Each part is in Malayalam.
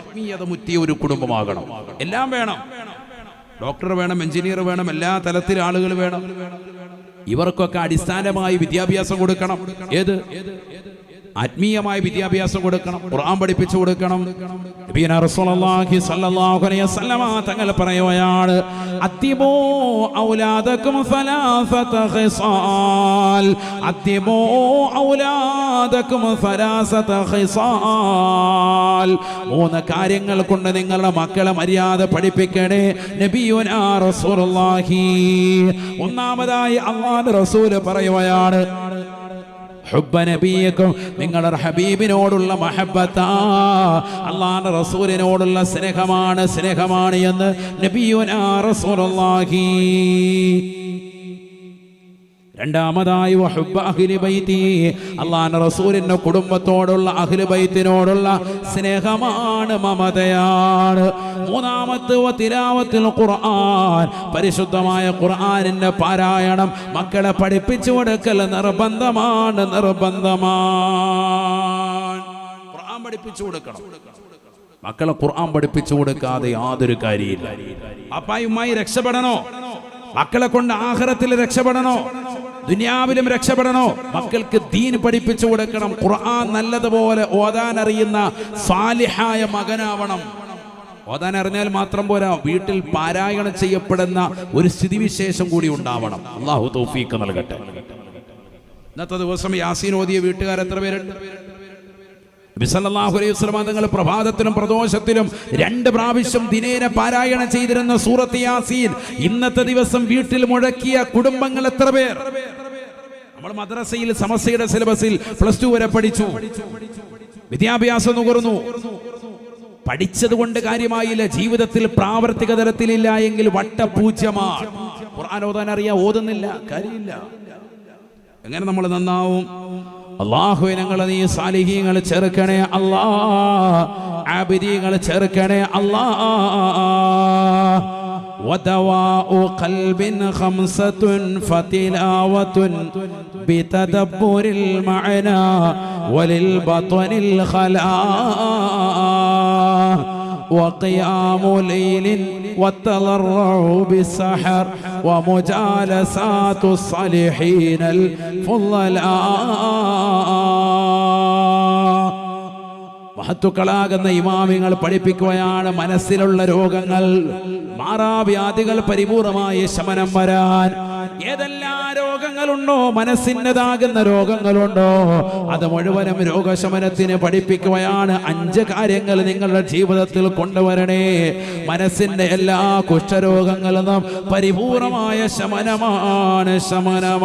ആത്മീയത മുറ്റിയ ഒരു കുടുംബമാകണം. എല്ലാം വേണം. ഡോക്ടർ വേണം എഞ്ചിനീയർ വേണം എല്ലാ തലത്തിൽ ആളുകൾ വേണം. ഇവർക്കൊക്കെ അടിസ്ഥാനമായി വിദ്യാഭ്യാസം കൊടുക്കണം. ഏത്? ആത്മീയമായ വിദ്യാഭ്യാസം കൊടുക്കണം ഖുർആൻ പഠിപ്പിച്ചു കൊടുക്കണം. റസൂലുള്ളാഹി സ്വല്ലല്ലാഹു അലൈഹി വസല്ലമ തങ്ങൾ പറയുകയാണ് ഔലാദകും ഖിസാൽ. മൂന്ന് കാര്യങ്ങൾ കൊണ്ട് നിങ്ങളുടെ മക്കളെ മര്യാദ പഠിപ്പിക്കണേ നബിയോനാ റസൂലുള്ളാഹി. ഒന്നാമതായി അള്ളാഹുവിന്റെ റസൂൽ പറയുകയാണ് ഹുബ്ബ നബിയക്കും നിങ്ങളുടെ ഹബീബിനോടുള്ള മഹബത്താ. അള്ളാഹ് റസൂലിനോടുള്ള സ്നേഹമാണ് സ്നേഹമാണ് എന്ന് നബിയുനാ റസൂലുള്ളാഹി. രണ്ടാമതായി അള്ളാഹുവിന്റെ റസൂലിന്റെ കുടുംബത്തോടുള്ള അഖിലി ബൈത്തിനോടുള്ള സ്നേഹമാണ് മമതയാണ്. മൂന്നാമത്തെ തിലാവത്തിൽ ഖുർആൻ. പരിശുദ്ധമായ ഖുർആനിന്റെ പാരായണം മക്കളെ പഠിപ്പിച്ചു കൊടുക്കൽ നിർബന്ധമാണ് നിർബന്ധമാണ്. ഖുർആൻ പഠിപ്പിച്ചു കൊടുക്കണം. മക്കളെ ഖുർആൻ പഠിപ്പിച്ചു കൊടുക്കാതെ യാതൊരു കാര്യമില്ല അപ്പായുമായി രക്ഷപ്പെടണോ? മക്കളെ കൊണ്ട് ആഹാരത്തിൽ രക്ഷപ്പെടണോ? ദുനിയാവിലും രക്ഷപ്പെടണോ? മക്കൾക്ക് ദീൻ പഠിപ്പിച്ചു കൊടുക്കണം. ഖുർആൻ നല്ലതുപോലെ ഓതാൻ അറിയുന്ന സാലിഹായ മകനാവണം. ഓതാൻ അറിഞ്ഞാൽ മാത്രം പോരാ വീട്ടിൽ പാരായണം ചെയ്യപ്പെടുന്ന ഒരു സ്ഥിതിവിശേഷം കൂടി ഉണ്ടാവണം. അള്ളാഹു തൗഫീഖ് നൽകട്ടെ. ഇന്നത്തെ ദിവസം യാസീൻ ഓതിയ വീട്ടുകാർ എത്ര പേരുണ്ട്? തങ്ങൾ പ്രഭാതത്തിലും പ്രദോഷത്തിലും രണ്ട് പ്രാവശ്യം ദിനേന പാരായണം ചെയ്തിരുന്ന സൂറത്ത് യാസീൻ. ഇന്നത്തെ ദിവസം വീട്ടിൽ മുഴക്കിയ കുടുംബങ്ങൾ എത്ര പേർ? നമ്മൾ മദ്രസയിൽ സമസ്യയുടെ സിലബസിൽ പ്ലസ് ടു വരെ പഠിച്ചു. വിദ്യാഭ്യാസം നുകർന്നു. പഠിച്ചത് കൊണ്ട് കാര്യമായില്ല. ജീവിതത്തിൽ പ്രാവർത്തിക തലത്തിലില്ല എങ്കിൽ വട്ടപൂജ്യമാണ്. ഖുർആൻ ഓതാൻ അറിയാ ഓതുന്നില്ല കാര്യമില്ല. എങ്ങനെ നമ്മൾ നന്നാവും? അള്ളാഹുവെ ഞങ്ങളെ നീ സാലിഹീങ്ങൾ ചേർക്കണേ അല്ലാ ആബിദീങ്ങൾ ചേർക്കണേ അല്ലാ ودواء قلب خمسة فتلاوة بتدبر المعنى وللبطن الخلاء وقيام ليل والتضرع بالسحر ومجالسات الصالحين الفضلاء മഹത്തുക്കളാകുന്ന ഇമാമിങ്ങൾ പഠിപ്പിക്കുകയാണ് മനസ്സിലുള്ള രോഗങ്ങൾ മാറാവ്യാധികൾ പരിപൂർണമായി ശമനം വരാൻ ഏതെല്ലാം രോഗങ്ങളുണ്ടോ? മനസ്സിന്റെതാകുന്ന രോഗങ്ങളുണ്ടോ? അത് മുഴുവനും രോഗശമനത്തിന് പഠിപ്പിക്കുകയാണ്. അഞ്ച് കാര്യങ്ങൾ നിങ്ങളുടെ ജീവിതത്തിൽ കൊണ്ടുവരണേ. മനസ്സിന്റെ എല്ലാ കുഷ്ഠരോഗങ്ങളും പരിപൂർണമായ ശമനമാണ് ശമനമാണ്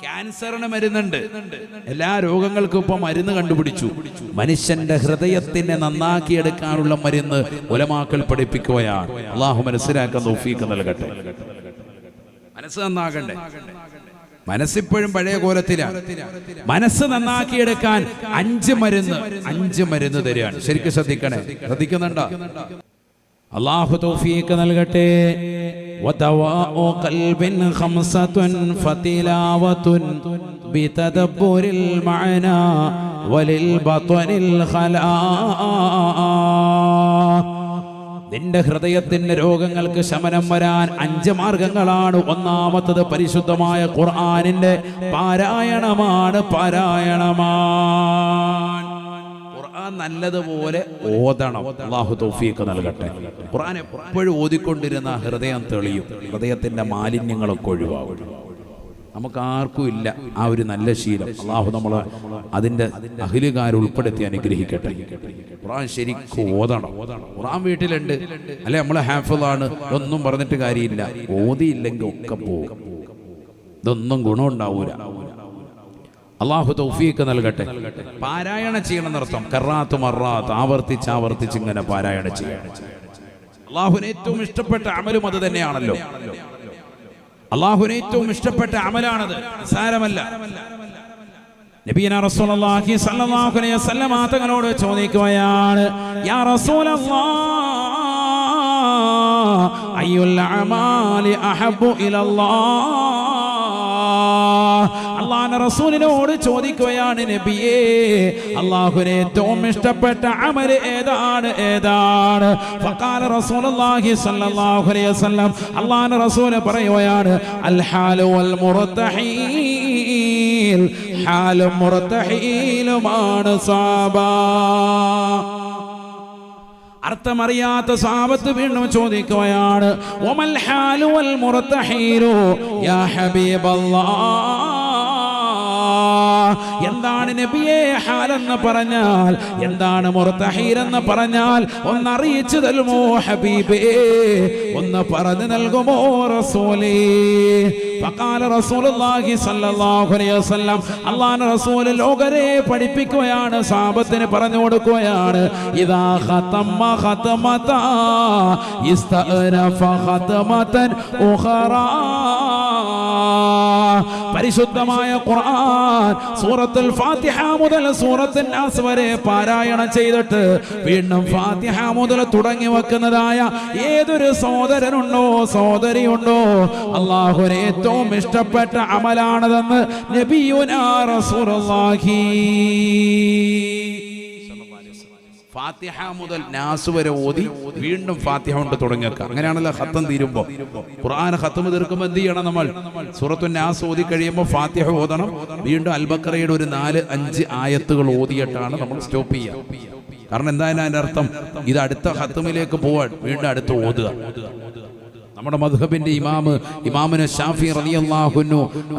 ക്യാൻസറിന് മരുന്നുണ്ട്. എല്ലാ രോഗങ്ങൾക്കും ഇപ്പൊ മരുന്ന് കണ്ടുപിടിച്ചു. മനുഷ്യന്റെ ഹൃദയത്തിനെ നന്നാക്കിയെടുക്കാനുള്ള മരുന്ന് ഉലമാക്കൾ പഠിപ്പിക്കുകയാണ്. അള്ളാഹു മനസ്സിലാക്കാൻ നൽകട്ടെ. മനസ്സ് നന്നാകണ്ടേ മനസ്സിപ്പോഴും പഴയ കോലത്തിലാണ് മനസ്സ് നന്നാക്കിയെടുക്കാൻ അഞ്ച് മരുന്ന് അഞ്ച് മരുന്ന് തരികയാണ് ശരിക്കും ശ്രദ്ധിക്കണേ ശ്രദ്ധിക്കുന്നുണ്ടോ അള്ളാഹു തൗഫീഖ് നൽകട്ടെ ودواء قلب خمسة فتلاوة بتدبر المعنى وللبطن الخلاء നിന്റെ ഹൃദയത്തിന്റെ രോഗങ്ങൾക്ക് ശമനം വരാൻ അഞ്ച് മാർഗങ്ങളാണ്. ഒന്നാമത്തത് പരിശുദ്ധമായ ഖുർആനിന്റെ പാരായണമാണ് പാരായണമാണ്. ഖുർആൻ നല്ലതുപോലെ ഓതണം. അള്ളാഹു തൗഫീഖ് നൽകട്ടെ. ഖുർആൻ എപ്പോഴും ഓതിക്കൊണ്ടിരുന്ന ഹൃദയം തെളിയും. ഹൃദയത്തിന്റെ മാലിന്യങ്ങളൊക്കെ ഒഴിവാകും. നമുക്ക് ആർക്കും ഇല്ല ആ ഒരു നല്ല ശീലം. അള്ളാഹു നമ്മൾ അതിന്റെ അഖിലുകാർ ഉൾപ്പെടുത്തി അനുഗ്രഹിക്കട്ടെ. ഖുറാൻ ശരിക്കും ഓതണം. ഖുറാൻ വീട്ടിലുണ്ട്. അല്ലെ നമ്മൾ ഹാഫിളാണ്. ഒന്നും പറഞ്ഞിട്ട് കാര്യമില്ല. ഓതിയില്ലെങ്കിൽ ഒക്കെ പോകും ഇതൊന്നും ഗുണമുണ്ടാവൂല അള്ളാഹു തൗഫീഖ് നൽകട്ടെ. പാരായണം ചെയ്യണം എന്നർത്ഥം കറാത്ത് മറാത്ത് ആവർത്തിച്ച് ആവർത്തിച്ച് ഇങ്ങനെ പാരായണം ചെയ്യണം. അള്ളാഹുവിന് ഏറ്റവും ഇഷ്ടപ്പെട്ട അമലും അത് തന്നെയാണല്ലോ. അള്ളാഹുവിന് ഏറ്റവും ഇഷ്ടപ്പെട്ട അമലാണത്. സാരമല്ല. റസൂലുള്ളാഹി സ്വല്ലല്ലാഹു അലൈഹി തങ്ങളോട് ചോദിക്കുകയാണ് യാ അമാലി അഹബ്ബു ഇലല്ലാഹ് അള്ളാഹ് റസൂലിനോട് ചോദിക്കുകയാണ് നബിയേ അള്ളാഹുവിന് ഏറ്റവും ഇഷ്ടപ്പെട്ട അമൽ ഏതാണ്? ഏതാണ്? ഫഖാല റസൂലുള്ളാഹി സ്വല്ലല്ലാഹു അലൈഹി വസല്ലം റസൂൽ പറയുകയാണ് അൽ അർത്ഥമറിയാത്ത സാപത്ത് വീണ്ടും ചോദിക്കുകയാണ് ഒമൽ ഹാലു വൽ മുറത്തഹീലു യാ ഹബീബല്ലാഹ് എന്താണ് നബിയെ ഹാലെന്ന് പറഞ്ഞാൽ? എന്താണ് മുറത്തഹീർ എന്ന് പറഞ്ഞാൽ? ഒന്ന് അറിയിച്ചു തരുമോ ഹബീബേ? ഒന്ന് പറഞ്ഞു നൽകുമോ റസൂലേ? ഫഖാല റസൂലുള്ളാഹി الله അലൈഹി വസല്ലം അല്ലാഹു റസൂൽ ലോകരെ പഠിപ്പിക്കുകയാണ് സാബത്തിന് പറഞ്ഞു കൊടുക്കുകയാണ്. ഇദാ ഖതമ ഖതമത ഇസ്തഅനഫ ഖതമതൻ ഉഖറാ. പരിശുദ്ധമായ ഖുർആൻ സൂറത്തുൽ ഫാത്തിഹ മുതൽ സൂറത്തുൽ നാസ് വരെ പാരായണം ചെയ്തിട്ട് വീണ്ടും ഫാത്തിഹ മുതൽ തുടങ്ങി വെക്കുന്നതായ ഏതൊരു സഹോദരനുണ്ടോ സഹോദരിയുണ്ടോ അള്ളാഹുവിന് ഏറ്റവും ഇഷ്ടപ്പെട്ട അമലാണതെന്ന് നബിയുനാ റസൂലുള്ളാഹി. ഫാത്തിഹ മുതൽ നാസ് വരെ ഓതി വീണ്ടും ഫാത്തിഹ കൊണ്ട് തുടങ്ങിയേക്കാം അങ്ങനെയാണല്ലോ ഹത്തം തീരുമ്പോൾ ഖുർആൻ ഹത്തം തീർക്കുമ്പോൾ എന്ത് ചെയ്യണം നമ്മൾ? സൂറത്തു നാസ് ഓതി കഴിയുമ്പോൾ ഫാത്തിഹ ഓതണം. വീണ്ടും അൽബക്കറയുടെ ഒരു നാല് അഞ്ച് ആയത്തുകൾ ഓതിയിട്ടാണ് നമ്മൾ സ്റ്റോപ്പ് ചെയ്യുക. കാരണം എന്തായാലും അതിന്റെ അർത്ഥം ഇത് അടുത്ത ഹത്തമിലേക്ക് പോവാൻ. വീണ്ടും അടുത്ത് ഓതുക. നമ്മുടെ മധുഹബിന്റെ ഇമാമ് ഇമാമിന് ഷാഫി റളിയല്ലാഹുന്നു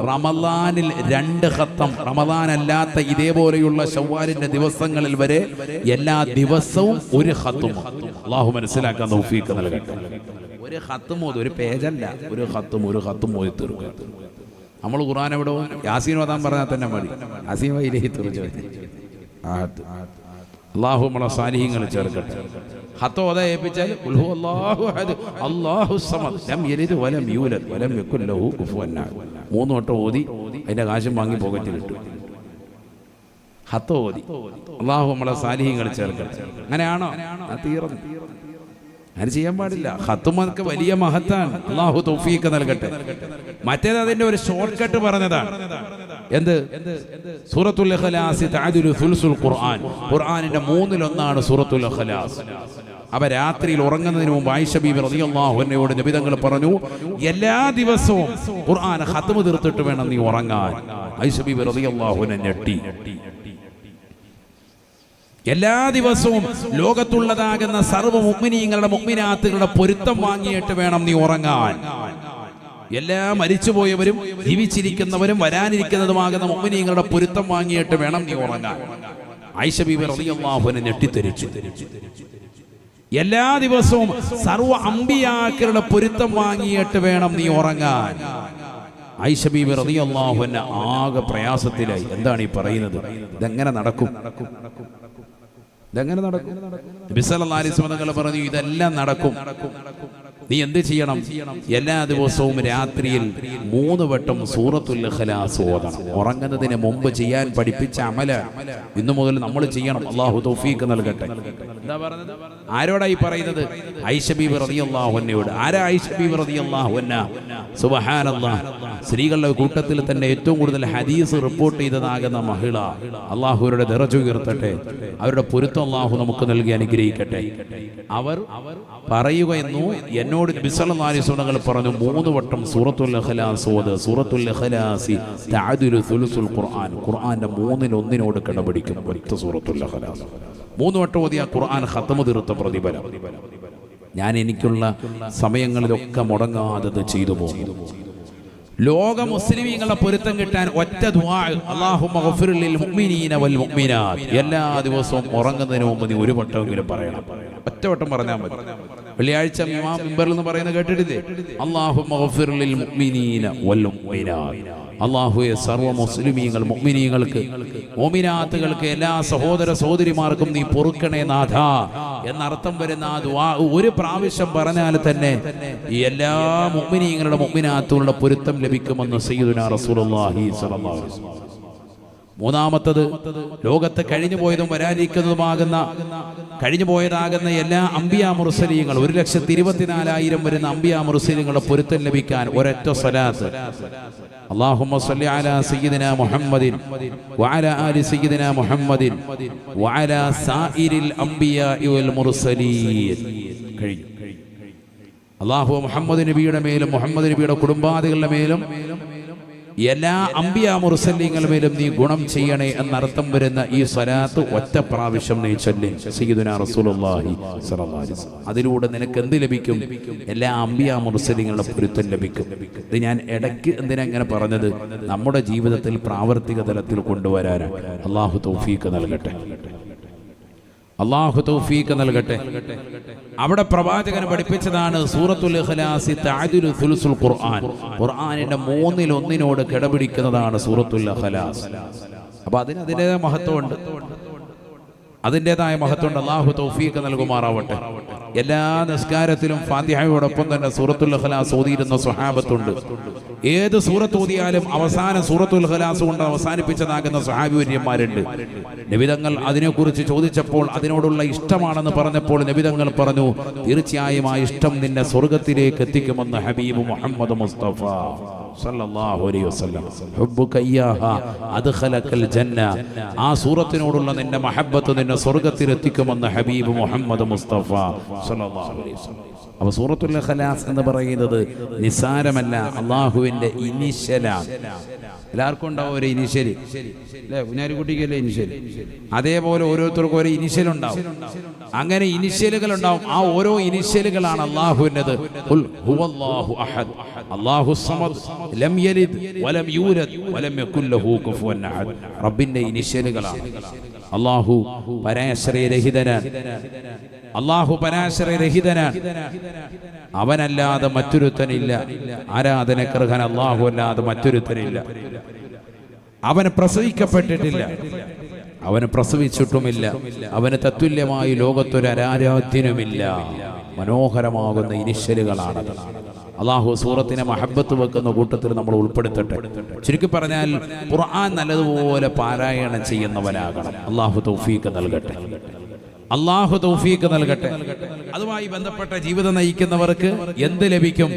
റമദാനിൽ രണ്ട് ഖത്തം റമദാൻ അല്ലാത്ത ഇതേപോലെയുള്ള ഷവ്വാലിന്റെ ദിവസങ്ങളിൽ വരെ എല്ലാ ദിവസവും ഒരു ഖത്തും. അള്ളാഹു മനസ്സിലാക്കാൻ തൗഫീഖ് നൽകട്ടെ. ഒരു ഖത്തും ഓതും ഒരു പേജല്ല. ഒരു ഖത്തും ഒരു ഖത്തും ഓതി തീർക്കുക നമ്മൾ ഖുർആൻ എവിടെ യാസീൻ ഓതാൻ പറഞ്ഞാൽ തന്നെ മതി. യാസീൻ വൈലഹി തീർച്ചു അള്ളാഹു നമ്മളെ സാന്നിഹ്യങ്ങൾ ചേർക്കട്ടെ. മൂന്ന് വട്ടം ഓതി അതിന്റെ കാശും വാങ്ങി പോക്കറ്റിലിട്ടു ഹത്തോ ഓതി. അള്ളാഹു നമ്മളെ സാലിഹ്യങ്ങൾ ചേർക്കട്ടെ അങ്ങനെയാണോ? തീർന്നു. അങ്ങനെ ചെയ്യാൻ പാടില്ല. ഹത്തുമൊക്കെ വലിയ മഹത്താണ്. അള്ളാഹു തൗഫീഖ് നൽകട്ടെ. മറ്റേത് അതിന്റെ ഒരു ഷോർട്ട് കട്ട് പറഞ്ഞതാണ്. എന്ത്? സൂറത്തുൽ ഖുർആൻ. ഖുർആനിന്റെ മൂന്നിലൊന്നാണ് സൂറത്തുൽ ഇഖ്ലാസ്. അവ രാത്രിയിൽ ഉറങ്ങുന്നതിന് മുമ്പ് ആയിഷ ബീബി റളിയല്ലാഹു അൻഹയോട് നബിതങ്ങൾ പറഞ്ഞു എല്ലാ ദിവസവും ഖുർആൻ ഹത്തുമ തീർത്തിട്ട് വേണം നീ ഉറങ്ങാൻ. ആയിഷ ബീബി റളിയല്ലാഹു അൻഹ ഞെട്ടി. എല്ലാ ദിവസവും ലോകത്തുള്ളതാകുന്ന സർവ മുഗ്മിനീങ്ങളുടെ മുഗ്മിനാത്തുകളുടെ പൊരുത്തം വാങ്ങിയിട്ട് വേണം നീ ഉറങ്ങാൻ. എല്ലാ മരിച്ചുപോയവരും ജീവിച്ചിരിക്കുന്നവരും വരാനിരിക്കുന്നതുമാകുന്ന മുഗ്മിനീങ്ങളുടെ പൊരുത്തം വാങ്ങിയിട്ട് വേണം നീ ഉറങ്ങാൻ. ആയിഷ ഞെട്ടിത്തെരിച്ചു. എല്ലാ ദിവസവും സർവ അമ്പിയാക്കളുടെ പൊരുത്തം വാങ്ങിയിട്ട് വേണം നീ ഉറങ്ങാൻ. ആയിഷ ബീബി ആകെ പ്രയാസത്തിലായി. എന്താണ് ഈ പറയുന്നത്? ഇതെങ്ങനെ നടക്കും? ഇതെങ്ങനെ നടക്കും? പറഞ്ഞു ഇതെല്ലാം നടക്കും. നീ എന്ത് ചെയ്യണം? എല്ലാ ദിവസവും രാത്രിയിൽ മൂന്ന് വട്ടം സൂറത്തുൽ ഓതണം. ഉറങ്ങുന്നതിന് മുമ്പ് ചെയ്യാൻ പഠിപ്പിച്ച അമല ഇന്നു മുതൽ നമ്മൾ ചെയ്യണം. അള്ളാഹു തൗഫീഖ് നൽകട്ടെ. ആരോടായി പറയുന്നത്? ഐഷ ബീബി റളിയല്ലാഹു അൻഹയോട് ആരാ ഐഷ ബീബി റളിയല്ലാഹു സുബ്ഹാനല്ലാഹ് സ്ത്രീകളുടെ കൂട്ടത്തിൽ തന്നെ ഏറ്റവും കൂടുതൽ ഹദീസ് റിപ്പോർട്ട് ചെയ്തതാകുന്ന മഹിള. അള്ളാഹുരുടെ നിറച്ചു ഉയർത്തട്ടെ. അവരുടെ പൊരുത്തം അള്ളാഹു നമുക്ക് നൽകി അനുഗ്രഹിക്കട്ടെ. അവർ പറയുകയെന്നു എന്നോട് ബിസലനാലിസുണകൾ പറഞ്ഞു മൂന്ന് വട്ടം സൂറത്തുൽ ഇഖ്ലാസ് ഓത്. സൂറത്തുൽ സുലുസുൽ ഖുർആൻ. ഖുർആന്റെ മൂന്നിൽ കിടപിടിക്കും ഒറ്റ സൂറത്തുൽ ഇഖ്ലാസ്. മൂന്ന് വട്ടം ഓതിയ ഖുർആൻ ഹത്തമ തീർത്ത പ്രതിഫലം. ഞാൻ എനിക്കുള്ള സമയങ്ങളിലൊക്കെ മുടങ്ങാതെ ചെയ്തു പോകും. ലോക മുസ്ലിമീങ്ങളെ പൊരുത്തം കിട്ടാൻ ഒറ്റ എല്ലാ ദിവസവും ഉറങ്ങുന്നതിന് മുമ്പ് നീ ഒരു വട്ടമെങ്കിലും പറയണം. ഒറ്റ വട്ടം പറഞ്ഞാൽ മതി. വെള്ളിയാഴ്ച ഇമാം നിന്ന് പറയുന്നത് കേട്ടിട്ടില്ലേ? അല്ലാഹുമ്മ ഗഫിർ ലിൽ മുഅ്മിനീന വൽ സർവ മുഅ്മിനീങ്ങൾക്ക് മുഅ്മിനാത്തുകൾക്ക് എല്ലാ സഹോദര സഹോദരിമാർക്കും നീ പൊറുക്കണേ നാഥ. എന്നർത്ഥം വരുന്ന ആ ദുആ ഒരു പ്രാവശ്യം പറഞ്ഞാൽ തന്നെ ഈ എല്ലാ മുഅ്മിനീങ്ങളുടെ മുഅ്മിനാത്തുകളുടെ പൊരുത്തം ലഭിക്കുമെന്ന് സയ്യിദുനാ റസൂലുള്ളാഹി അലൈഹി വസല്ലം. മൂന്നാമത്തത് ലോകത്ത് കഴിഞ്ഞു പോയതും വരാനിരിക്കുന്നതുമാകുന്ന കഴിഞ്ഞു പോയതാകുന്ന എല്ലാ അമ്പിയാ മുർസലീങ്ങൾ ഒരു ലക്ഷത്തി ഇരുപത്തിനാലായിരം വരുന്ന അമ്പിയാ മുർസലീങ്ങളുടെ പൊരുത്തം ലഭിക്കാൻ ഒരൊറ്റ സ്വലാത്ത്. സല്ലി അലാ മുഹമ്മദിൻ ആലി മുഹമ്മദിൻ സായിരിൽ വൽ മുർസലീൻ. കഴിഞ്ഞു. അള്ളാഹു മുഹമ്മദ് നബിയുടെ മേലും മുഹമ്മദ് നബിയുടെ കുടുംബാദികളുടെ മേലും എല്ലാ അമ്പിയ മുർസല്യങ്ങളുടെ മേലും നീ ഗുണം ചെയ്യണേ എന്നർത്ഥം വരുന്ന ഈ സ്വലാത്ത് ഒറ്റ പ്രാവശ്യം നീ ചൊല്ലി. റസൂലുള്ളാഹി. അതിലൂടെ നിനക്ക് എന്ത് ലഭിക്കും? എല്ലാ അമ്പിയ മുർസല്യങ്ങളുടെ പൊരുത്തം ലഭിക്കും. ഇത് ഞാൻ ഇടയ്ക്ക് എന്തിനാ ഇങ്ങനെ പറഞ്ഞത്? നമ്മുടെ ജീവിതത്തിൽ പ്രാവർത്തിക തലത്തിൽ കൊണ്ടുവരാനാണ് അള്ളാഹു തൗഫീക്ക് നൽകട്ടെ. അള്ളാഹു തൗഫീഖ് നൽകട്ടെ. അവിടെ പ്രവാചകൻ പഠിപ്പിച്ചതാണ് സൂറത്തുൽ ഇഖ്ലാസി തഅദിലു സുൽസുൽ ഖുർആൻ. ഖുർആനിന്റെ മൂന്നിൽ ഒന്നിനോട് കിടപിടിക്കുന്നതാണ് സൂറത്തുൽ ഇഖ്ലാസ്. അപ്പൊ അതിന് അതിന്റെതായ മഹത്വമുണ്ട്. അതിന്റെതായ മഹത്വമുണ്ട്. അള്ളാഹു തൗഫീഖ് നൽകുമാറാവട്ടെ. എല്ലാ നിസ്കാരത്തിലും ഫാത്തിഹയോടൊപ്പം തന്നെ സൂറത്തുൽ ഇഖ്ലാസ് ഓതിയിരുന്ന സ്വഹാബത്തുണ്ട്. ഏത് സൂറത്ത് ഓതിയാലും അവസാന സൂറത്തുൽ ഇഖ്ലാസ് കൊണ്ട് അവസാനിപ്പിച്ചതാകുന്ന സ്വഹാബിവര്യന്മാരുണ്ട് നബിതങ്ങൾ അതിനെക്കുറിച്ച് ചോദിച്ചപ്പോൾ അതിനോടുള്ള ഇഷ്ടമാണെന്ന് പറഞ്ഞപ്പോൾ നബിതങ്ങൾ പറഞ്ഞു തീർച്ചയായും ആ ഇഷ്ടം നിന്നെ സ്വർഗത്തിലേക്ക് എത്തിക്കുമെന്ന് ഹബീബ് മുഹമ്മദ് മുസ്തഫ. സല്ലല്ലാഹു അലൈഹി വസല്ലം. ഹുബ്ബുക ഇയ്യാഹ അദ്ഖലകൽ ജന്ന. ആ സൂറത്തിനോടുള്ള നിന്റെ മഹബ്ബത്ത് നിന്നെ സ്വർഗത്തിൽ എത്തിക്കുമെന്ന് ഹബീബ് മുഹമ്മദ് മുസ്തഫ സല്ലല്ലാഹു അലൈഹി വസല്ലം. അപ്പോൾ സൂറത്തുൽ ഖലാസ് എന്ന് പറയുന്നത് നിസാരമല്ല അള്ളാഹുവിന്റെ ഇനിഷ്യലാണ് എല്ലാവർക്കും ഉണ്ടാവും ഒരു ഇനിഷ്യൽ അല്ലേ? കുഞ്ഞാരിക്കുട്ടിക്കല്ലേ ഇനിഷ്യൽ? അതേപോലെ ഓരോരുത്തർക്കും ഓരോ ഇനിഷ്യൽ ഉണ്ടാവും. അങ്ങനെ ഇനിഷ്യലുകൾ ഉണ്ടാവും. ആ ഓരോ ഇനിഷ്യലുകളാണ് അല്ലാഹു സമദ്. ലം യലിദ് വലം യൂലദ് വലം യകുൽ ലഹു കുഫുവൻ അഹദ്. റബ്ബിന്റെ ഇനിഷ്യലുകളാണ്. അള്ളാഹു പരാശ്രയരഹിതന് അള്ളാഹു പരാശ്രയരഹിതന് അവനല്ലാതെ മറ്റൊരുത്തനില്ല. ആരാധനക്കർഹൻ അള്ളാഹു അല്ലാതെ മറ്റൊരുത്തനില്ല. അവന് പ്രസവിക്കപ്പെട്ടിട്ടില്ല. അവന് പ്രസവിച്ചിട്ടുമില്ല. അവന് തത്തുല്യമായി ലോകത്തൊരു അരാരാധ്യനുമില്ല മനോഹരമാകുന്ന ഇനിഷ്യലുകളാണത്. അള്ളാഹു സൂറത്തിനെ മഹബത്ത് വെക്കുന്ന കൂട്ടത്തിൽ നമ്മൾ ഉൾപ്പെടുത്തട്ടെ. ചുരുക്കി പറഞ്ഞാൽ ഖുർആൻ നല്ലതുപോലെ പാരായണം ചെയ്യുന്നവനാകണം. അള്ളാഹു തൗഫീഖ് നൽകട്ടെ. അള്ളാഹു തൗഫീഖ് നൽകട്ടെ. അതുമായി ബന്ധപ്പെട്ട ജീവിതം നയിക്കുന്നവർക്ക് എന്ത് ലഭിക്കും?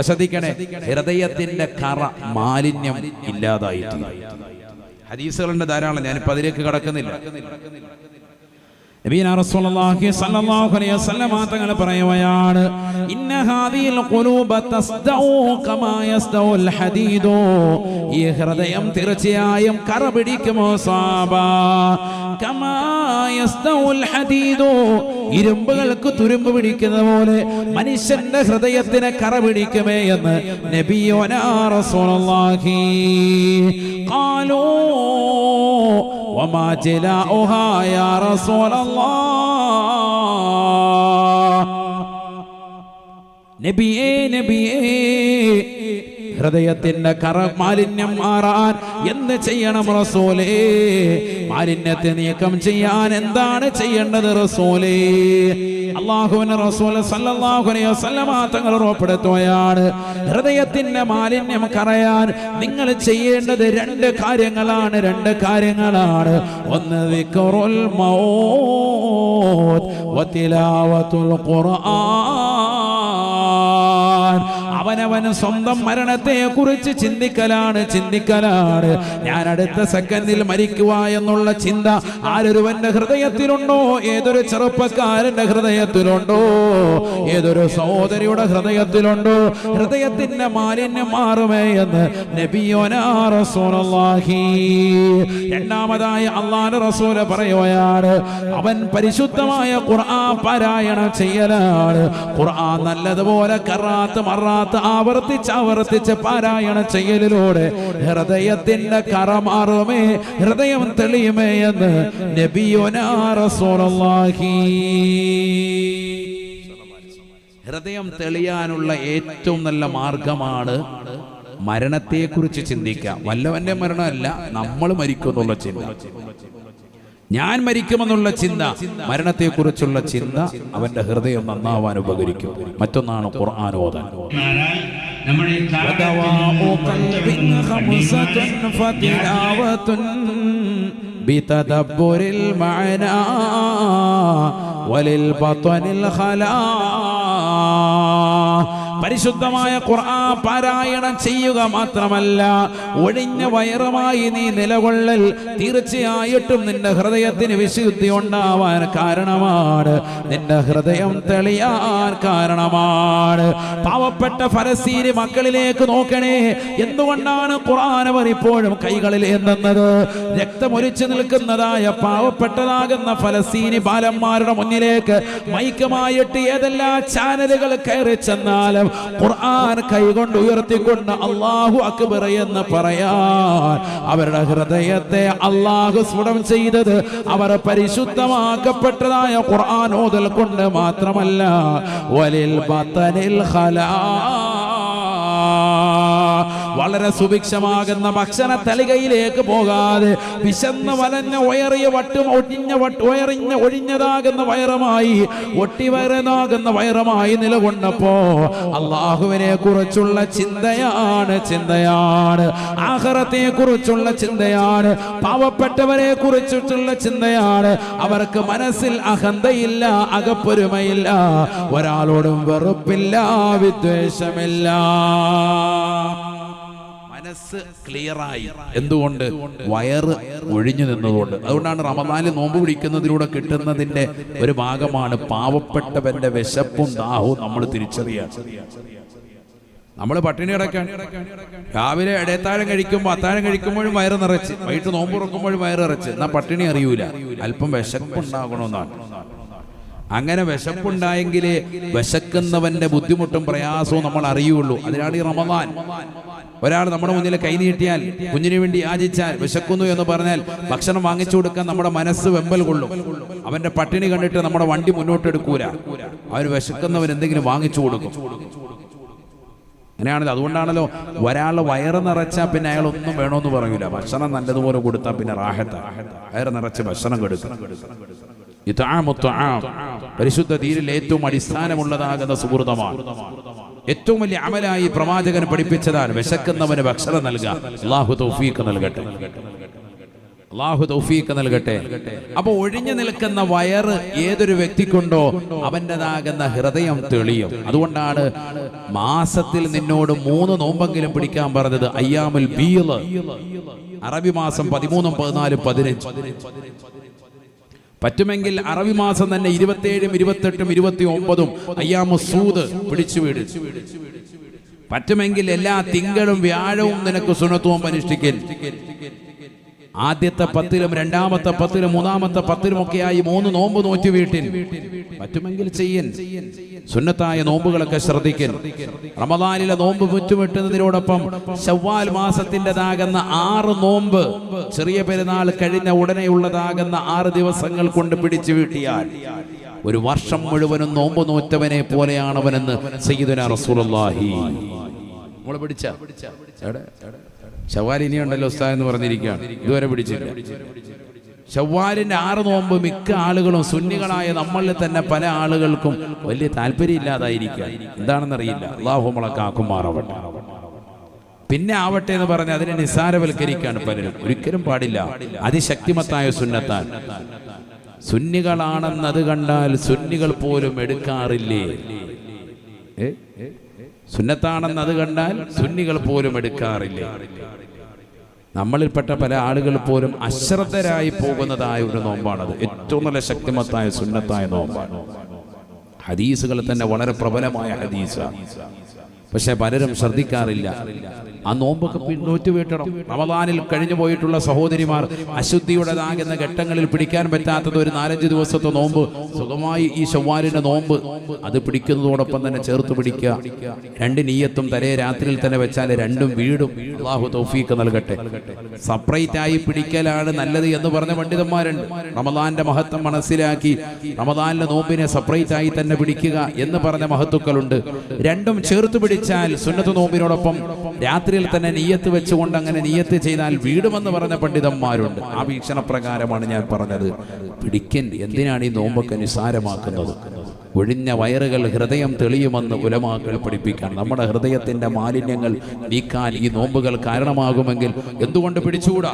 ശ്രദ്ധിക്കണേ ഹൃദയത്തിന്റെ കറ മാലിന്യം ഇല്ലാതായിട്ടുണ്ട് ഹദീസുകളുടെ ധാരാളം ഞാനിപ്പോ അതിലേക്ക് കടക്കുന്നില്ല. നബീന റസൂലുള്ളാഹി സ്വല്ലല്ലാഹു അലൈഹി വസല്ലം തങ്ങൾ പറയുകയാണ് ഇന്ന ഖുലൂബ തസ്ദഉ കമാ യസ്ദഉൽ ഈ ഹൃദയം തീർച്ചയായും കറ പിടിക്കുമോ സാബ? ഇരുമ്പുകൾക്ക് തുരുമ്പ് പിടിക്കുന്ന പോലെ മനുഷ്യന്റെ ഹൃദയത്തിന് കറ പിടിക്കുമേ എന്ന് നബിയോനാ റസൂലുള്ളാഹി ഖാലൂ وما جلاؤها يا رسول الله നബിയേ നബിയേ ഹൃദയത്തിന്റെ കറ മാലിന്യം മാറാൻ എന്ത് ചെയ്യണം റസൂലേ? മാലിന്യത്തെ നീക്കം ചെയ്യാൻ എന്താണ് ചെയ്യേണ്ടത് റസൂലേ? അള്ളാഹുവിന് റസൂൽ സല്ലല്ലാഹു അലൈഹി വസല്ലമ തങ്ങൾ ഉറപ്പെടുത്തുകയാണ്. ഹൃദയത്തിന്റെ മാലിന്യം കറയാൻ നിങ്ങൾ ചെയ്യേണ്ടത് രണ്ട് കാര്യങ്ങളാണ്. രണ്ട് കാര്യങ്ങളാണ്. ഒന്ന് വിക്കറുൽ മൗത്ത് വതിലാവത്തുൽ ഖുർആൻ. അവനവൻ സ്വന്തം മരണത്തെ കുറിച്ച് ചിന്തിക്കലാണ് ചിന്തിക്കലാണ്. ഞാൻ അടുത്ത സെക്കൻഡിൽ മരിക്കുക എന്നുള്ള ചിന്ത ആരൊരുവന്റെ ഹൃദയത്തിലുണ്ടോ? ഏതൊരു ചെറുപ്പക്കാരന്റെ ഹൃദയത്തിലുണ്ടോ? ഏതൊരു സഹോദരിയുടെ ഹൃദയത്തിലുണ്ടോ? ഹൃദയത്തിന്റെ മാലിന്യം മാറുമേ എന്ന് നബിയോനാഹി രണ്ടാമതായി അള്ളാന്റെ റസൂല പറയുകയാണ് അവൻ പരിശുദ്ധമായ ഖുർആൻ പാരായണം ചെയ്യലാണ്. ഖുർആൻ നല്ലതുപോലെ കറാത്ത് മറാത്ത് ആവർത്തിച്ച് ആവർത്തിച്ച് പാരായണം ചെയ്യലിലൂടെ ഹൃദയത്തിന്റെ കറ മാറുമേ ഹൃദയം തെളിയുമേ എന്ന് നബിയോനാറസോളാഹി ഹൃദയം തെളിയാനുള്ള ഏറ്റവും നല്ല മാർഗമാണ് മരണത്തെക്കുറിച്ച് ചിന്തിക്കുക. വല്ലവന്റെ മരണമല്ല നമ്മൾ മരിക്കുന്നുള്ള ചിന്ത. ഞാൻ മരിക്കുമെന്നുള്ള ചിന്ത മരണത്തെക്കുറിച്ചുള്ള ചിന്ത അവന്റെ ഹൃദയം നന്നാവാൻ ഉപകരിക്കും മറ്റൊന്നാണ് ഖുർആൻ ഓതാൻ നമ്മുടെ ഈ ودواء قلب خمسة فتلاوة بتدبر المعنى വലിൽ ബത്വനിൽ ഖലാ പരിശുദ്ധമായ ഖുർആൻ പാരായണം ചെയ്യുക മാത്രമല്ല ഒഴിഞ്ഞ വയറുമായി നീ നിലകൊള്ളൽ തീർച്ചയായിട്ടും നിന്റെ ഹൃദയത്തിന് വിശുദ്ധി ഉണ്ടാവാൻ കാരണമാണ്. നിന്റെ ഹൃദയം തെളിയാൻ കാരണമാണ്. പാവപ്പെട്ട ഫലസ്തീന് മക്കളിലേക്ക് നോക്കണേ എന്തുകൊണ്ടാണ് ഖുർആൻ അവർ ഇപ്പോഴും കൈകളിൽ എന്തെന്നത് രക്തമൊലിച്ചു നിൽക്കുന്നതായ പാവപ്പെട്ടതാകുന്ന ഫലസ്തീനി ബാലന്മാരുടെ മുന്നിലേക്ക് മൈക്കുമായിട്ട് ഏതെല്ലാം ചാനലുകൾ കയറി ചെന്നാലും ഖുർആൻ കൈകൊണ്ട് ഉയർത്തിക്കൊണ്ട് അള്ളാഹു അക്ബർ എന്ന് പറയാൻ അവരുടെ ഹൃദയത്തെ അള്ളാഹു സ്ഫുടം ചെയ്തത് അവർ പരിശുദ്ധമാക്കപ്പെട്ടതായ ഖുർആൻ ഓതൽ കൊണ്ട് മാത്രമല്ല വലിൽ ബത്തനിൽ ഖലാ വളരെ സുഭിക്ഷമാകുന്ന ഭക്ഷണ തലികയിലേക്ക് പോകാതെ വിശന്ന് വലഞ്ഞ ഉയറിയ വട്ടും ഒഴിഞ്ഞ ഉയറിഞ്ഞ ഒഴിഞ്ഞതാകുന്ന വയറുമായി ഒട്ടിവരനാകുന്ന വയറുമായി നിലകൊണ്ടപ്പോ അള്ളാഹുവിനെ കുറിച്ചുള്ള ചിന്തയാണ് ചിന്തയാണ്. ആഹാരത്തെ കുറിച്ചുള്ള ചിന്തയാണ്. പാവപ്പെട്ടവരെ കുറിച്ചിട്ടുള്ള ചിന്തയാണ്. അവർക്ക് മനസ്സിൽ അഹന്തയില്ല അകപ്പൊരുമയില്ല. ഒരാളോടും വെറുപ്പില്ല വിദ്വേഷമില്ല. മനസ്സ് ക്ലിയറായി. എന്തുകൊണ്ട്? വയറ് ഒഴിഞ്ഞു നിന്നതുകൊണ്ട്. അതുകൊണ്ടാണ് റമദാനിൽ നോമ്പ് പിടിക്കുന്നതിലൂടെ കിട്ടുന്നതിന്റെ ഒരു ഭാഗമാണ് പാവപ്പെട്ടവന്റെ വിശപ്പും ദാഹവും നമ്മൾ തിരിച്ചറിയാൻ. നമ്മൾ പട്ടിണി കിടക്കാൻ രാവിലെ ഇടയത്താഴം കഴിക്കുമ്പോൾ അത്താഴം കഴിക്കുമ്പോഴും വയറ് നിറച്ച്. വൈകിട്ട് നോമ്പ് തുറക്കുമ്പോഴും വയറ് നിറച്ച്. എന്നാ പട്ടിണി അറിയൂല. അല്പം വിശപ്പുണ്ടാകണമെന്നാണ്. അങ്ങനെ വിശപ്പുണ്ടായെങ്കിലേ വിശക്കുന്നവന്റെ ബുദ്ധിമുട്ടും പ്രയാസവും നമ്മൾ അറിയുള്ളൂ. അതിനാണ് ഈ റമദാൻ. ഒരാൾ നമ്മുടെ മുന്നിൽ കൈ നീട്ടിയാൽ കുഞ്ഞിനു വേണ്ടി യാചിച്ചാൽ വിശക്കുന്നു എന്ന് പറഞ്ഞാൽ ഭക്ഷണം വാങ്ങിച്ചു കൊടുക്കാൻ നമ്മുടെ മനസ്സ് വെമ്പൽ കൊള്ളും. അവന്റെ പട്ടിണി കണ്ടിട്ട് നമ്മുടെ വണ്ടി മുന്നോട്ട് എടുക്കൂല. അവർ വിശക്കുന്നവൻ എന്തെങ്കിലും വാങ്ങിച്ചു കൊടുക്കും. അങ്ങനെയാണല്ലോ അതുകൊണ്ടാണല്ലോ ഒരാൾ വയറ് നിറച്ചാൽ പിന്നെ അയാൾ ഒന്നും വേണമെന്ന് പറയൂല. ഭക്ഷണം നല്ലതുപോലെ കൊടുത്താൽ പിന്നെ റാഹത്ത. വയറ് നിറച്ച് ഭക്ഷണം കൊടുക്കും. ഇത്ആമു ത്വആം. പരിശുദ്ധ തീരിൽ ഏറ്റവും അടിസ്ഥാനമുള്ളതാകുന്ന സുഹൃതമാണ്. ഏറ്റവും വലിയ അമലായി പ്രവാചകൻ പഠിപ്പിച്ചതാണ് വിശക്കുന്നവന് ഭക്ഷണം നൽകുക. അള്ളാഹു തൗഫീഖ് നൽകട്ടെ. അള്ളാഹു തൗഫീഖ് നൽകട്ടെ. അപ്പൊ ഒഴിഞ്ഞു നിൽക്കുന്ന വയറ് ഏതൊരു വ്യക്തിക്കുണ്ടോ അവന്റെതാകുന്ന ഹൃദയം തെളിയും. അതുകൊണ്ടാണ് മാസത്തിൽ നിന്നോട് മൂന്ന് നോമ്പെങ്കിലും പിടിക്കാൻ പറഞ്ഞത് അയ്യാമുൽ ബീൾ. അറബി മാസം പതിമൂന്നും പതിനാലും പതിനഞ്ച്. പറ്റുമെങ്കിൽ അറബി മാസം തന്നെ ഇരുപത്തിയേഴും ഇരുപത്തെട്ടും ഇരുപത്തി ഒമ്പതും അയ്യാമു സൂദ് പിടിച്ചു വീട്. പറ്റുമെങ്കിൽ എല്ലാ തിങ്കളും വ്യാഴവും നിനക്ക് സുനത്വം അനുഷ്ഠിക്കൽ ആദ്യത്തെ പത്തിലും രണ്ടാമത്തെ പത്തിലും മൂന്നാമത്തെ പത്തിലും ഒക്കെയായി മൂന്ന് നോമ്പ് നോറ്റു വീട്ടിൽ പറ്റുമെങ്കിൽ ചെയ്യൻ. സുന്നത്തായ നോമ്പുകളൊക്കെ ശ്രദ്ധിക്കൻ. റമദാനിലെ നോമ്പ് മുറ്റുമിട്ടുന്നതിനോടൊപ്പം ശവ്വാൽ മാസത്തിന്റെതാകുന്ന ആറ് നോമ്പ് ചെറിയ പെരുന്നാൾ കഴിഞ്ഞ ഉടനെയുള്ളതാകുന്ന ആറ് ദിവസങ്ങൾ കൊണ്ട് പിടിച്ചു വീട്ടിയാൽ ഒരു വർഷം മുഴുവനും നോമ്പ് നോറ്റവനെ പോലെയാണവനെന്ന് സയ്യിദുന റസൂലുള്ളാഹി. പിടിച്ച ഷവാൽ ഇനിയുണ്ടല്ലോ ഉസ്താദ് എന്ന് പറഞ്ഞിരിക്കുകയാണ്. ഇതുവരെ പിടിച്ചില്ല. ഷവ്വാലിന്റെ ആറ് നോമ്പ് മിക്ക ആളുകളും സുന്നികളായ നമ്മളിൽ തന്നെ പല ആളുകൾക്കും വലിയ താല്പര്യമില്ലാതായിരിക്കുക എന്താണെന്നറിയില്ല. അള്ളാഹു മുളക്കാക്കുമാറാവട്ടെ പിന്നെ ആവട്ടെ എന്ന് പറഞ്ഞ് അതിനെ നിസ്സാരവൽക്കരിക്കാണ് പലരും. ഒരിക്കലും പാടില്ല. അതിശക്തിമത്തായ സുന്നത്താൻ. സുന്നികളാണെന്നത് കണ്ടാൽ സുന്നികൾ പോലും എടുക്കാറില്ലേ? സുന്നത്താണെന്ന് അത് കണ്ടാൽ സുന്നികൾ പോലും എടുക്കാറില്ലേ. നമ്മളിൽപ്പെട്ട പല ആളുകൾ പോലും അശ്രദ്ധരായി പോകുന്നതായ ഒരു നോമ്പാണത്. ഏറ്റവും നല്ല ശക്തിമത്തായ സുന്നത്തായ നോമ്പാണ്. ഹദീസുകൾ തന്നെ വളരെ പ്രബലമായ ഹദീസാണ്. പക്ഷെ പലരും ശ്രദ്ധിക്കാറില്ല. ആ നോമ്പൊക്കെ പിന്നോറ്റ് വീട്ടണം. റമദാനിൽ കഴിഞ്ഞു പോയിട്ടുള്ള സഹോദരിമാർ അശുദ്ധിയുടേതാകുന്ന ഘട്ടങ്ങളിൽ പിടിക്കാൻ പറ്റാത്തത് ഒരു നാലഞ്ച് ദിവസത്തെ നോമ്പ്. സുഖമായി ഈ ചൊവ്വാലിന്റെ നോമ്പ്. അത് പിടിക്കുന്നതോടൊപ്പം തന്നെ ചേർത്ത് പിടിക്കുക. രണ്ട് നീയത്തും തലേ രാത്രിയിൽ തന്നെ വെച്ചാൽ രണ്ടും വീടും. അള്ളാഹു തൗഫീക്ക് നൽകട്ടെ. സെപ്പറേറ്റ് ആയി പിടിക്കലാണ് നല്ലത് എന്ന് പറഞ്ഞ പണ്ഡിതന്മാരുണ്ട്. റമദാന്റെ മഹത്വം മനസ്സിലാക്കി റമദാനിലെ നോമ്പിനെ സെപ്പറേറ്റ് ആയി തന്നെ പിടിക്കുക എന്ന് പറഞ്ഞ മഹത്തുക്കളുണ്ട്. രണ്ടും ചേർത്ത് പിടിച്ചാൽ സുന്നത്ത് നോമ്പിനോടൊപ്പം രാത്രിയിൽ തന്നെ നീയത്ത് വെച്ചുകൊണ്ട് അങ്ങനെ നീയത്ത് ചെയ്താൽ വീടുമെന്ന് പറഞ്ഞ പണ്ഡിതന്മാരുണ്ട്. ആ വീക്ഷണപ്രകാരമാണ് ഞാൻ പറഞ്ഞത്. പിടിക്കൻ എന്തിനാണ് ഈ നോമ്പൊക്കെ നിസാരമാക്കുന്നത് ഒഴിഞ്ഞ വയറുകൾ ഹൃദയം തെളിയുമെന്ന് ഉലമാക്കൾ പഠിപ്പിക്കാൻ നമ്മുടെ ഹൃദയത്തിന്റെ മാലിന്യങ്ങൾ നീക്കാൻ ഈ നോമ്പുകൾ കാരണമാകുമെങ്കിൽ എന്തുകൊണ്ട് പിടിച്ചുകൂടാ?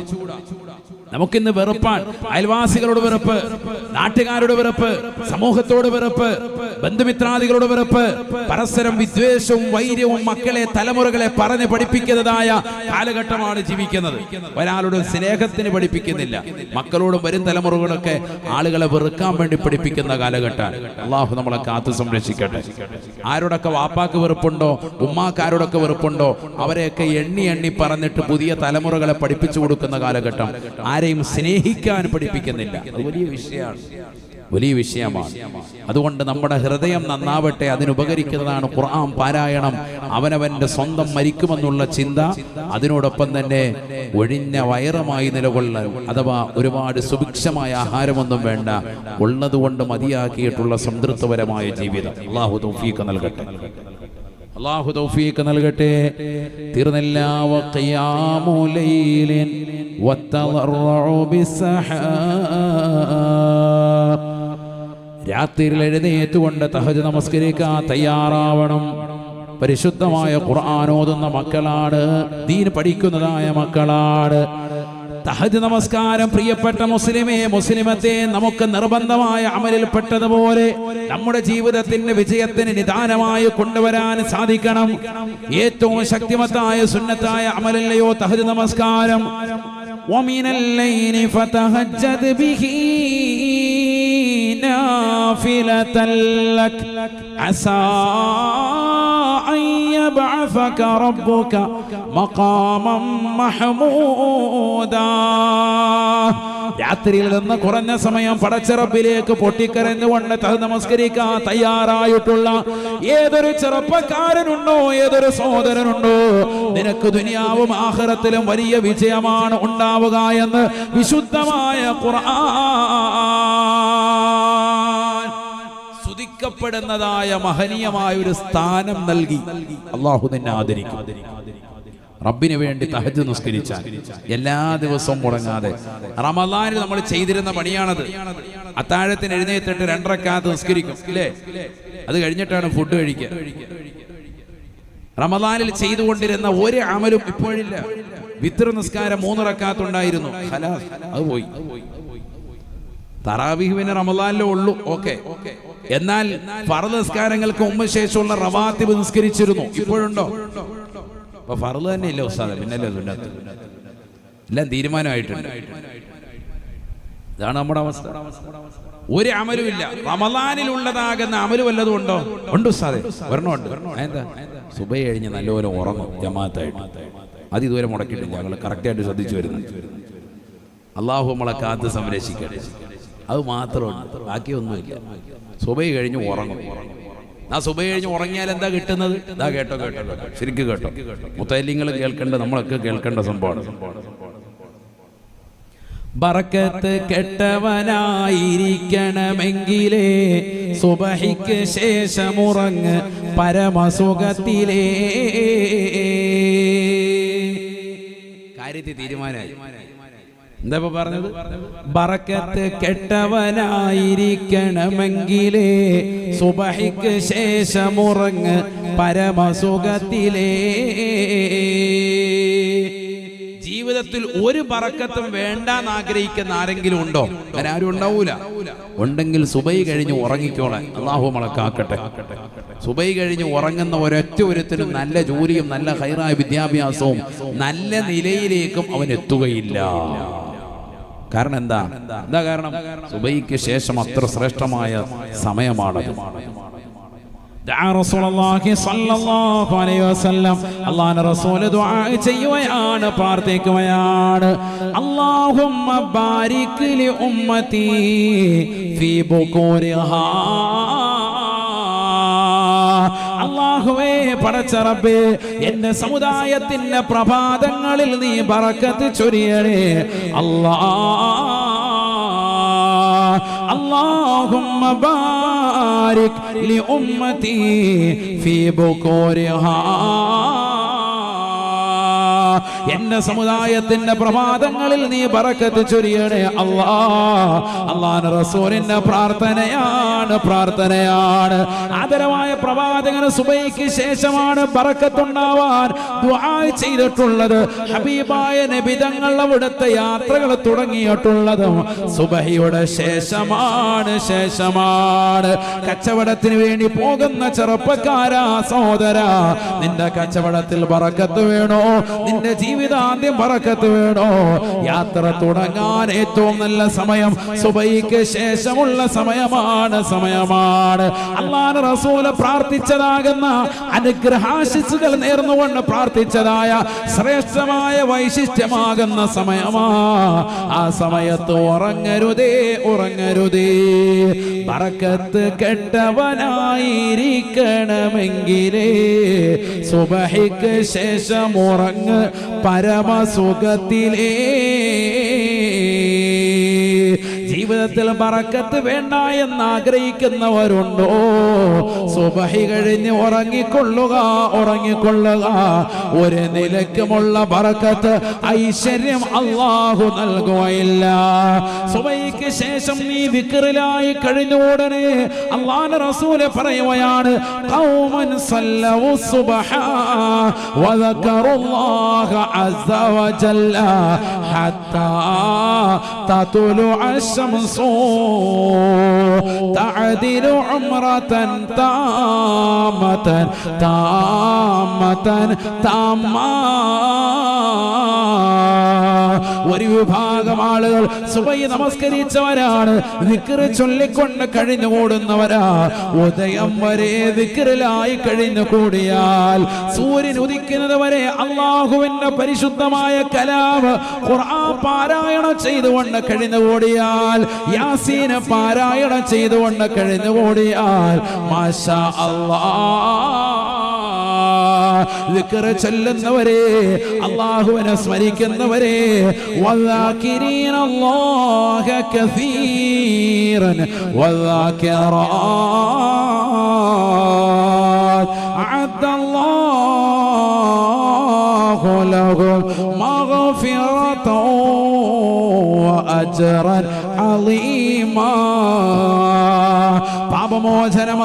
നമുക്കിന്ന് വെറുപ്പാണ്. അയൽവാസികളോട് വെറുപ്പ് നാട്ടുകാരുടെ വെറുപ്പ് സമൂഹത്തോട് വെറുപ്പ് ബന്ധുമിത്രാദികളോട് വെറുപ്പ് പരസ്പരം വിദ്വേഷവും വൈര്യവും മക്കളെ തലമുറകളെ പറഞ്ഞ് പഠിപ്പിക്കുന്നതായ കാലഘട്ടമാണ് ജീവിക്കുന്നത്. ഒരാളുടെ സ്നേഹത്തിന് പഠിപ്പിക്കുന്നില്ല. മക്കളോടും വരും തലമുറകളൊക്കെ ആളുകളെ വെറുക്കാൻ വേണ്ടി പഠിപ്പിക്കുന്ന കാലഘട്ടമാണ്. അള്ളാഹു നമ്മളെ കാത്തു സംരക്ഷിക്കട്ടെ. ആരോടൊക്കെ വാപ്പാക്ക് വെറുപ്പുണ്ടോ ഉമ്മാക്കാരോടൊക്കെ വെറുപ്പുണ്ടോ അവരെയൊക്കെ എണ്ണി എണ്ണി പറഞ്ഞിട്ട് പുതിയ തലമുറകളെ പഠിപ്പിച്ചു കൊടുക്കുന്ന കാലഘട്ടം. ആരെയും സ്നേഹിക്കാൻ പഠിപ്പിക്കുന്നില്ല. അത് വലിയ വിഷയമാണ്. വലിയ വിഷയമാണ്. അതുകൊണ്ട് നമ്മുടെ ഹൃദയം നന്നാവട്ടെ അതിനുപകരിക്കുന്നതാണ് ഖുർആൻ പാരായണം. അവനവന്റെ സ്വന്തം മരിക്കുമെന്നുള്ള ചിന്ത അതിനോടൊപ്പം തന്നെ ഒഴിഞ്ഞ വയറുമായി നിലകൊള്ളൽ അഥവാ ഒരുപാട് സുഭിക്ഷമായ ആഹാരമൊന്നും വേണ്ട ഉള്ളതുകൊണ്ട് മതിയാക്കിയിട്ടുള്ള സംതൃപ്തപരമായ ജീവിതം. അള്ളാഹു തൗഫീഖ് നൽകട്ടെ. അള്ളാഹു തൗഫീഖ് നൽകട്ടെ. ബിസ്സഹാർ രാത്രിയിൽ എഴുന്നേറ്റുകൊണ്ട് തഹജ് നമസ്കരിക്കാൻ തയ്യാറാവണം. പരിശുദ്ധമായ ഖുർആൻ ഓതുന്ന മക്കളാണ്. ദീൻ പഠിക്കുന്നതായ മക്കളാണ്. തഹജ് നമസ്കാരം പ്രിയപ്പെട്ട മുസ്ലിമേ മുസ്ലിമത്തെ നമുക്ക് നിർബന്ധമായ അമലിൽ പെട്ടതുപോലെ നമ്മുടെ ജീവിതത്തിന്റെ വിജയത്തിന് നിദാനമായി കൊണ്ടുവരാൻ സാധിക്കണം. ഏറ്റവും ശക്തിമത്തായ സുന്നത്തായ അമലല്ലയോ തഹജ് നമസ്കാരം. ഒമിനല്ലൈനി ഫതഹജ്ജദ് ബിഹി نافلة لك عسى أن يبعثك ربك مقاما محمودا രാത്രിയിൽ നിന്ന് കുറഞ്ഞ സമയം പടച്ചിറപ്പിലേക്ക് പൊട്ടിക്കരഞ്ഞുകൊണ്ട് തഹ നമസ്കരിക്കാൻ തയ്യാറായിട്ടുള്ള ഏതൊരു ചെറുപ്പക്കാരനുണ്ടോ ഏതൊരു സഹോദരനുണ്ടോ നിനക്ക് ദുനിയാവും ആഹ്റത്തിലും വലിയ വിജയമാണ് ഉണ്ടാവുക എന്ന് വിശുദ്ധമായ ഖുർആൻ സ്തുതിക്കപ്പെടുന്നതായ മഹനീയമായ ഒരു സ്ഥാനം നൽകി. അള്ളാഹു നിന്നെ ആദരിക്കും. റബ്ബിന് വേണ്ടി തഹജ് നിസ്കരിച്ചാൽ എല്ലാ ദിവസവും മുടങ്ങാതെ. റമദാനിൽ നമ്മൾ ചെയ്തിരുന്ന പണിയാണത്. അത്താഴത്തിന് എഴുന്നേറ്റിട്ട് രണ്ടരക്കാത്ത് നിസ്കരിക്കും. ഇല്ലേ? അത് കഴിഞ്ഞിട്ടാണ് ഫുഡ് കഴിക്കുക. റമദാനിൽ ചെയ്തുകൊണ്ടിരുന്ന ഒരു അമലും ഇപ്പോഴില്ല. വിത്ര നിസ്കാരം മൂന്നിറക്കാത്തുണ്ടായിരുന്നു അത് പോയി. തറാവിഹുവിന് റമദാനിലേ ഉള്ളൂ. ഓക്കെ. എന്നാൽ ഫറദ് നിസ്കാരങ്ങൾക്ക് മുമ്പ് ശേഷമുള്ള റവാത്തിബ് നിസ്കരിച്ചിരുന്നു. ഇപ്പോഴുണ്ടോ? അപ്പൊ ഫറദ് തന്നെ ഇല്ല ഉസ്താദ് പിന്നല്ലേ സുന്നത്ത്. എല്ലാം തീരുമാനമായിട്ടുണ്ട്. ഇതാണ് നമ്മുടെ അവസ്ഥ. ഒരു അമലുമില്ല ഉള്ളതാകുന്ന അമൽ വല്ലതും ഉണ്ടോ? ഉണ്ട് ഉസ്താദെ. ഒരെണ്ണമുണ്ട്. എന്താ സുബൈ കഴിഞ്ഞ് നല്ലപോലെ ഉറങ്ങും ജമാഅത്തായിട്ട്. അത് ഇതുവരെ മുടക്കിയിട്ടില്ല. ഞങ്ങൾ കറക്റ്റായിട്ട് ശ്രദ്ധിച്ചു വരുന്നുണ്ട് അള്ളാഹു നമ്മളെ കാത്ത് സംരക്ഷിക്കട്ടെ. അത് മാത്രമാണ് ബാക്കിയൊന്നുമില്ല. സുബൈ കഴിഞ്ഞ് ഉറങ്ങും. ആ സുബൈ കഴിഞ്ഞ് ഉറങ്ങിയാൽ എന്താ കിട്ടുന്നത്? ഇതാ കേട്ടോ കേട്ടോ കേട്ടോ. ശരിക്കും കേട്ടോ. മുത്തലിങ്ങൾ കേൾക്കേണ്ട നമ്മളൊക്കെ കേൾക്കേണ്ട സംഭവമാണ്. ബറക്കത്ത് കെട്ടവനായിരിക്കണമെങ്കിലേ സുബഹിക്ക് ശേഷമുറങ്ങ് പരമസുഖത്തിലേ. കാര്യത്തിൽ തീരുമാനമായി. എന്താ പറഞ്ഞത്? ബറക്കത്ത് കെട്ടവനായിരിക്കണമെങ്കിലേ സുബഹിക്ക് ശേഷമുറങ്ങ് പരമസുഖത്തിലേ. ജീവിതത്തിൽ ഒരു പറക്കത്തും വേണ്ടാന്ന് ആഗ്രഹിക്കുന്ന ആരെങ്കിലും ഉണ്ടോ? അങ്ങനെ ആരും ഉണ്ടാവൂല. ഉണ്ടെങ്കിൽ സുബൈ കഴിഞ്ഞ് ഉറങ്ങിക്കോളെ അള്ളാഹു മളക്കാക്കട്ടെ സുബൈ കഴിഞ്ഞ് ഉറങ്ങുന്ന ഒരൊറ്റ ഒരുത്തിനും നല്ല ജോലിയും നല്ല ഹൈറായ വിദ്യാഭ്യാസവും നല്ല നിലയിലേക്കും അവൻ എത്തുകയില്ല. കാരണം എന്താ? എന്താ കാരണം? സുബൈക്ക് ശേഷം അത്ര ശ്രേഷ്ഠമായ സമയമാണ്. ദഅ റസൂലുള്ളാഹി സ്വല്ലല്ലാഹു അലൈഹി വസല്ലം. അല്ലാഹുവിന്റെ റസൂൽ ദുആ ചെയ്യുകയാണ് പ്രാർത്ഥിക്കുകയാണ്. അല്ലാഹുമ്മ ബാരിക് ലി ഉമ്മതി ഫീ ബുകൂരിഹാ അള്ളാഹുവേ പടച്ചറബേ എന്റെ സമുദായത്തിന്റെ പ്രഭാതങ്ങളിൽ നീ ബറക്കത്ത് ചൊരിയണേ അല്ലാ اللهم بارك لأمتي في بكورها എന്റെ സമുദായത്തിന്റെ പ്രഭാതങ്ങളിൽ നീ പറക്കത്ത് ചൊരിയണേ അള്ളാ. അള്ളാൻ റസൂലിന്റെ പ്രാർത്ഥനയാണ് പ്രാർത്ഥനയാണ്. ആദരവായ പ്രവാചകന് സുബൈക്ക് ശേഷമാണ് പറക്കത്തുണ്ടാവാൻ ചെയ്തിട്ടുള്ളത്. ഹബീബായ നബിതങ്ങൾ അവിടുത്തെ യാത്രകൾ തുടങ്ങിയിട്ടുള്ളതും സുബഹിയുടെ ശേഷമാണ് ശേഷമാണ്. കച്ചവടത്തിന് വേണ്ടി പോകുന്ന ചെറുപ്പക്കാരാ സഹോദര. നിന്റെ കച്ചവടത്തിൽ പറക്കത്ത് വേണോ? നിന്റെ ജീവിതാന്ത്യം പറക്കത്ത് വേണോ? യാത്ര തുടങ്ങാൻ ഏറ്റവും നല്ല സമയം സുബൈക്ക് ശേഷമുള്ള സമയമാണ് സമയമാണ്. അള്ളാൻ റസൂൽ പ്രാർത്ഥിച്ചതാകുന്ന അനുഗ്രഹാശിസുകൾ നേർന്നുകൊണ്ട് പ്രാർത്ഥിച്ചതായ ശ്രേഷ്ഠമായ വൈശിഷ്ട്യമാകുന്ന സമയമാ. ആ സമയത്ത് ഉറങ്ങരുതേ ഉറങ്ങരുതേ. പറക്കത്ത് കെട്ടവനായിരിക്കണമെങ്കിലേ സുബഹിക്ക് ശേഷം ഉറങ്ങ്. പരമസുഖത്തിലേ ജീവിതത്തിൽ മറക്കത്ത് വേണ്ട എന്ന് ആഗ്രഹിക്കുന്നവരുണ്ടോ? സുബഹി കഴിഞ്ഞ് ഉറങ്ങിക്കൊള്ളുക ഉറങ്ങിക്കൊള്ളുക. ഒരു നിലക്കുമുള്ള മറക്കത്ത് ഐശ്വര്യം അള്ളാഹു നൽകുകയില്ല. സുബൈക്ക് ശേഷം നീ വിക്കറിലായി കഴിഞ്ഞ ഉടനെ അള്ളാഹ് റസൂലെ പറയുകയാണ് സല്ലവു സുബ്ഹ വദക്കറുല്ലാഹ അസ്സ വജല്ല ഹത്താ തതുലുഅ الشمس تعدل عمرة تامة تامة تامة ഒരു വിഭാഗം ആളുകൾ സുബൈ നമസ്കരിച്ചവരാണ് വിക്റ് ചൊല്ലിക്കൊണ്ട് കഴിഞ്ഞുകൂടുന്നവരാ ഉദയം വരെ വിക്റിലായി കഴിഞ്ഞു കൂടിയാൽ സൂര്യൻ ഉദിക്കുന്നത് വരെ അള്ളാഹുവിന്റെ പരിശുദ്ധമായ കലാമ് ഖുർആൻ പാരായണം ചെയ്തുകൊണ്ട് കഴിഞ്ഞുകൂടിയാൽ യാസീന പാരായണം ചെയ്തുകൊണ്ട് കഴിഞ്ഞുകൂടിയാൽ മാഷാ അല്ലാ ദിക്റ് ചെല്ലുന്നവരെ അള്ളാഹുവിനെ സ്മരിക്കുന്നവരെ അല്ലാഹ أجرا അളീമാ പാപമോചനം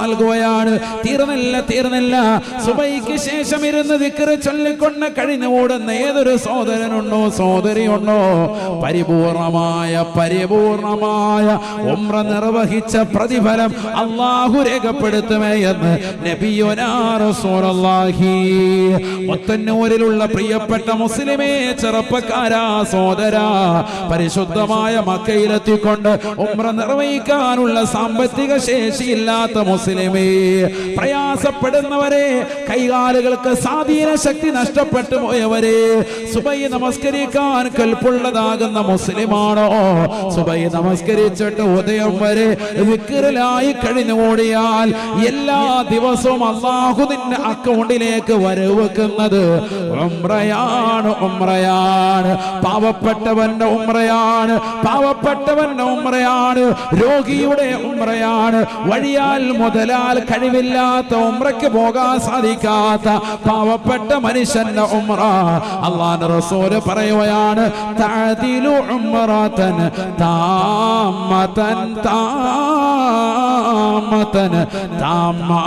നൽകുകയാണ്. തീർന്നില്ല തീർന്നില്ല. സുബൈക്ക് ശേഷം ഇരുന്ന് ദിക്കറ് ചൊല്ലിക്കൊണ്ട് കഴിഞ്ഞു ഓടുന്ന ഏതൊരു സഹോദരനുണ്ടോ സഹോദരിയുണ്ടോ? പരിപൂർണമായ പരിപൂർണമായ ഉമ്ര നിർവഹിച്ച പ്രതിഫലം അള്ളാഹു രേഖപ്പെടുത്തുമേ എന്ന് നബിയുനാ റസൂലുള്ളാഹി. മുത്തന്നൂരിലുള്ള പ്രിയപ്പെട്ട മുസ്ലിമേ ചെറുപ്പക്കാരാ സോദരാ പരിശുദ്ധമായ മക്കയിലെത്തിക്കൊണ്ട് ഉമ്ര നിർവഹിക്കാനുള്ള സാമ്പത്തിക ശേഷിയില്ലാത്ത മുസ്ലിമേ പ്രയാസപ്പെടുന്നവരെ കൈകാലുകൾക്ക് സ്വാധീന ശക്തി നഷ്ടപ്പെട്ടു പോയവരെ സുബൈ നമസ്കരിക്കാൻ കൽപ്പുള്ളതാകുന്ന മുസ്ലിമാണോ? സുബൈ നമസ്കരിച്ചിട്ട് ഉദയം വരെ വിക്കറിലായി കഴിഞ്ഞു ഓടിയാൽ എല്ലാ ദിവസവും അള്ളാഹു നിന്റെ അക്കൗണ്ടിലേക്ക് വരവെക്കുന്നത് ഉമ്രയാണ് ഉമ്രയാണ്. പാവപ്പെട്ടവന്റെ ഉംറയാണ് പാവപ്പെട്ടവന്റെ ഉമ്രയാണ് രോഗിയുടെ ഉമ്രയാണ്. വഴിയാൽ മുതലാൽ കഴിവില്ലാത്ത ഉമ്രയ്ക്ക് പോകാൻ സാധിക്കാത്ത പാവപ്പെട്ട മനുഷ്യന്റെ ഉമ്ര. അള്ളാന്റെ റസൂൽ പറയുകയാണ് താതിലു ഉമ്രതൻ താമതൻ താമതൻ താമാ